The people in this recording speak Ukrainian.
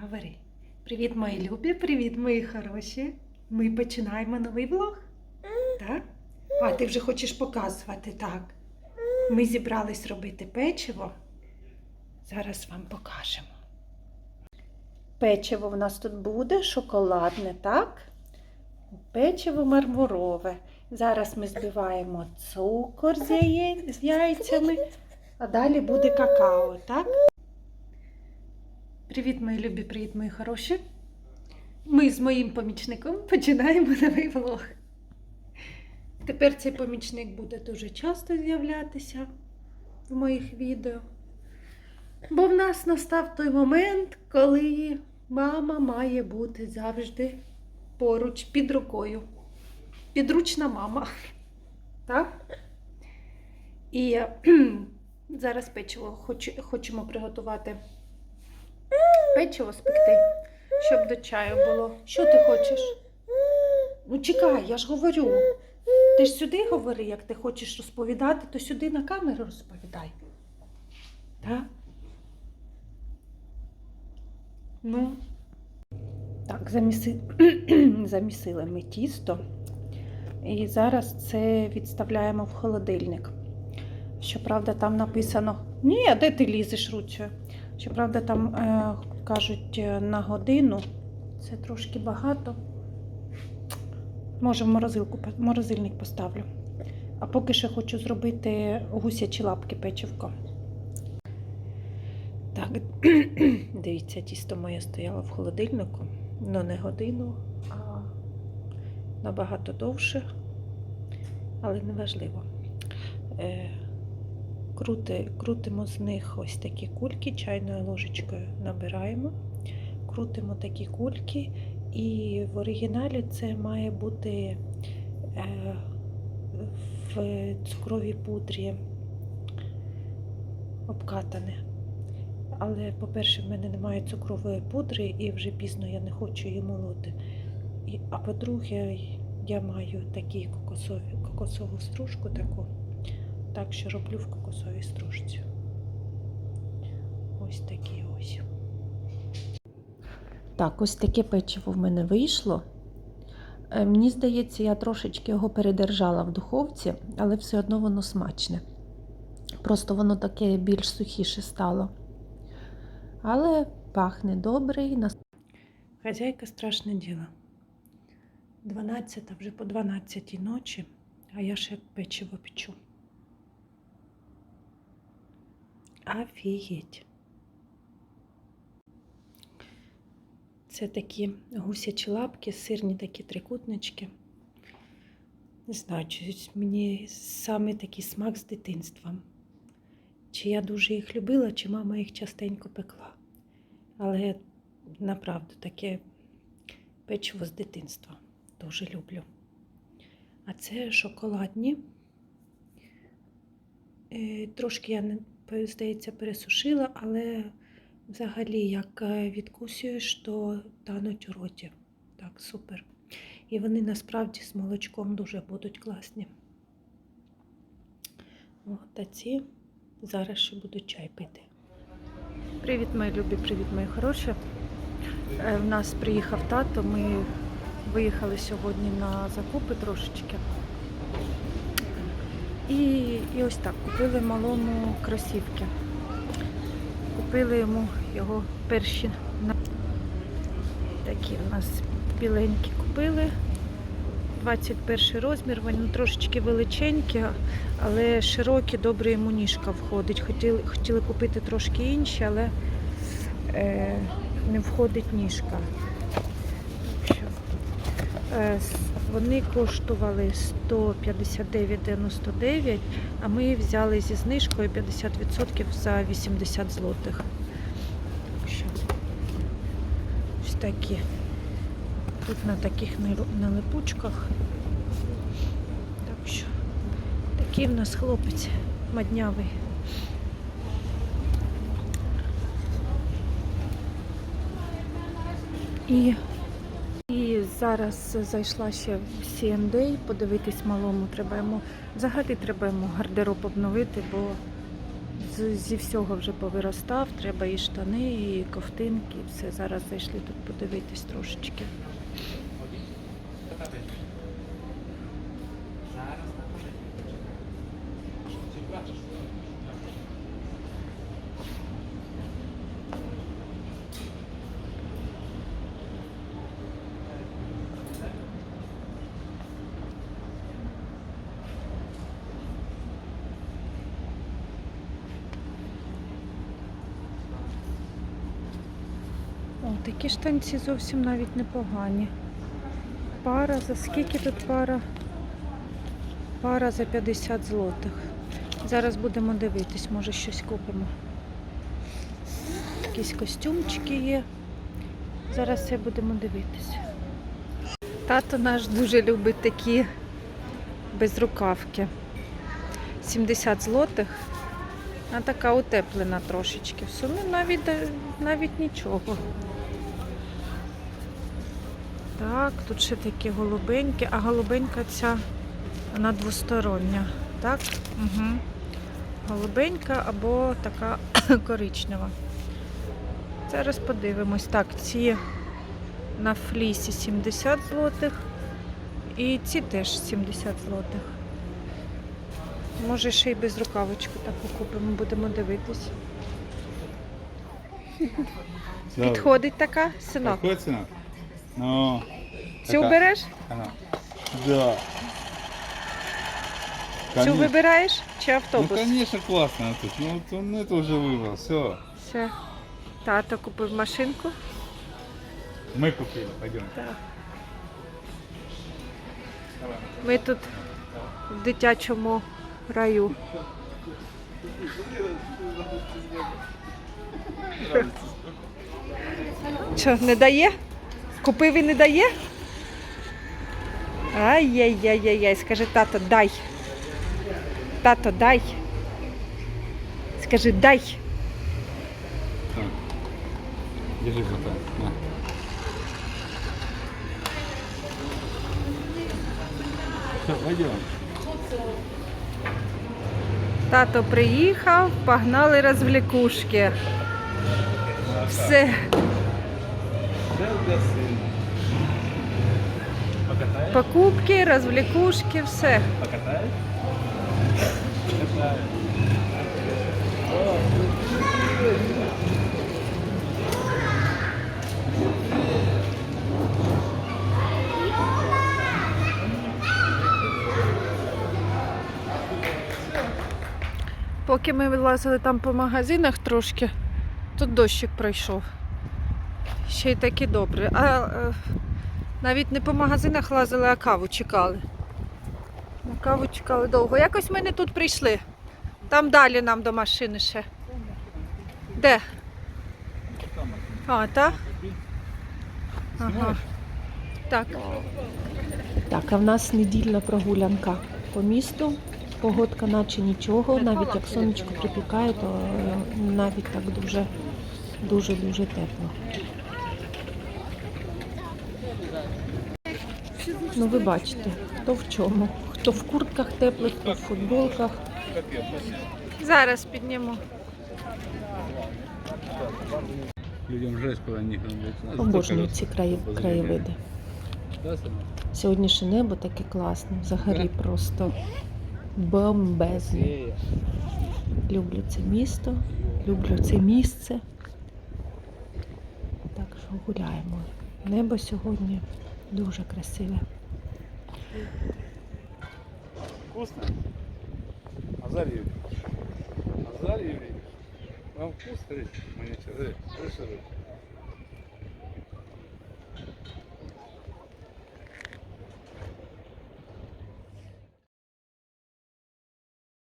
Говори. Привіт, мої любі, привіт, мої хороші. Ми починаємо новий влог. Так? А, ти вже хочеш показувати, так. Ми зібрались робити печиво. Зараз вам покажемо. Печиво в нас тут буде шоколадне, так? Печиво мармурове. Зараз ми збиваємо цукор з, яйцями, а далі буде какао, так? Привіт, мої любі, привіт, мої хороші. Ми з моїм помічником починаємо новий влог. Тепер цей помічник буде дуже часто з'являтися в моїх відео. Бо в нас настав той момент, коли мама має бути завжди поруч під рукою. Підручна мама. Так? І кхм, зараз печиво хоч- хочемо приготувати печиво спекти, щоб до чаю було. Що ти хочеш? Ну чекай, я ж говорю. Ти ж сюди говори, як ти хочеш розповідати, то сюди на камеру розповідай. Так? Ну. Так, заміси... замісили ми тісто. І зараз це відставляємо в холодильник. Щоправда, там написано. Ні, де ти лізеш ручою? Щоправда, там е, кажуть е, на годину. Це трошки багато. Може, в морозилку, морозильник поставлю. А поки що хочу зробити гусячі лапки печивко. Дивіться, тісто моє стояло в холодильнику. Ну, не годину, а набагато довше, але неважливо. Е, крути, крутимо з них ось такі кульки, чайною ложечкою набираємо, крутимо такі кульки, і в оригіналі це має бути е, в цукровій пудрі обкатане. Але, по-перше, в мене немає цукрової пудри і вже пізно я не хочу її молоти. І, а по-друге, я маю такі кокосові, кокосову стружку таку, так що роблю в кокосовій стружці. Ось такі ось. Так, ось таке печиво в мене вийшло. Е, Мені здається, я трошечки його передержала в духовці, але все одно воно смачне. Просто воно таке більш сухіше стало. Але пахне добре. і нас- Хазяйка страшне діло. 12 вже по 12 ночі, а я ще печиво печу. Офігеть. Це такі гусячі лапки, сирні такі трикутнички. Не знаю, чи мені саме такий смак з дитинства. Чи я дуже їх любила, чи мама їх частенько пекла. Але направду таке печиво з дитинства дуже люблю. А це шоколадні. Е, Трошки я, здається, пересушила, але взагалі, як е, відкусуєш, то тануть у роті. Так, супер. І вони насправді з молочком дуже будуть класні. От, а ці зараз ще буду чай пити. Привіт, мої любі, привіт, мої хороші. Е, В нас приїхав тато. Ми виїхали сьогодні на закупи трошечки. І, і ось так, купили малому кросівки. Купили йому його перші такі в нас біленькі купили. 21 розмір, вони трошечки величенькі, але широкі, добре йому ніжка входить. Хотіли, хотіли купити трошки інші, але е, не входить ніжка. Е, вони коштували 159,99, а ми взяли зі знижкою 50% за 80 злотих. Ось такі. Тут на таких налипучках. Так що такий в нас хлопець маднявий. І, і зараз зайшла ще в C&A, подивитись малому. Треба йому взагалі треба йому гардероб обновити, бо з, зі всього вже повиростав. Треба і штани, і ковтинки, і все. Зараз зайшли тут подивитись трошечки. Zaraz na kolejkę. Zobaczysz. О, такі штанці зовсім навіть непогані. Пара, за скільки тут пара? Пара за 50 злотих. Зараз будемо дивитись, може щось купимо. Якісь костюмчики є. Зараз все будемо дивитись. Тато наш дуже любить такі безрукавки. 70 злотих. А така утеплена трошечки. В сумі навіть, навіть нічого. Так, тут ще такі голубенькі, а голубенька ця вона двостороння. Так? Угу. Голубенька або така коричнева. Зараз подивимось. Так, ці на флісі 70 злотих. І ці теж 70 злотих. Може ще й без рукавичку таку купимо, будемо дивитись. Підходить така, синок. Какой цена? Ну, Цю така, береш? Она. Да. Цю Конечно. вибираєш чи Ну, автобус? конечно, классно тут. Ну, вот он это уже выбрал. Все. Все. Тато купив машинку. Мы купили. Пойдем. Так. Ми тут в дитячому раю. Що, не дає? Купив і не дає? Ай-яй-яй-яй-яй, скажи, тато, дай. Тато, дай. Скажи, дай. Держи вот так. На. Все, пойдем. Тато приїхав, погнали розвлікушки. Все. Все для сына. Покатаешь? Покупки, розвлікушки, все. Покатаешь? Покатаешь. Поки ми вилазили там по магазинах трошки, тут дощик пройшов. Ще й таки добре. А е, навіть не по магазинах лазили, а каву чекали. На каву чекали довго. Якось ми не тут прийшли. Там далі нам до машини ще. Де? А, та? Ага. Так. Так, а в нас недільна прогулянка по місту. Погодка наче нічого, навіть як сонечко припікає, то е, навіть так дуже, дуже, дуже тепло. Ну ви бачите, хто в чому. Хто в куртках теплих, хто в футболках. Зараз підніму. Людям жесть, них надо. Обожнюю ці краї, краєвиди. Сьогоднішнє небо таке класне, взагалі просто бомбезне. Люблю це місто, люблю це місце. Так що гуляємо. Небо сьогодні дуже красиве. Вкусно? Азар Юрьевич. Азар Юрьевич. Вам вкусно? Смотрите, монетер. Э, слышь, рыб?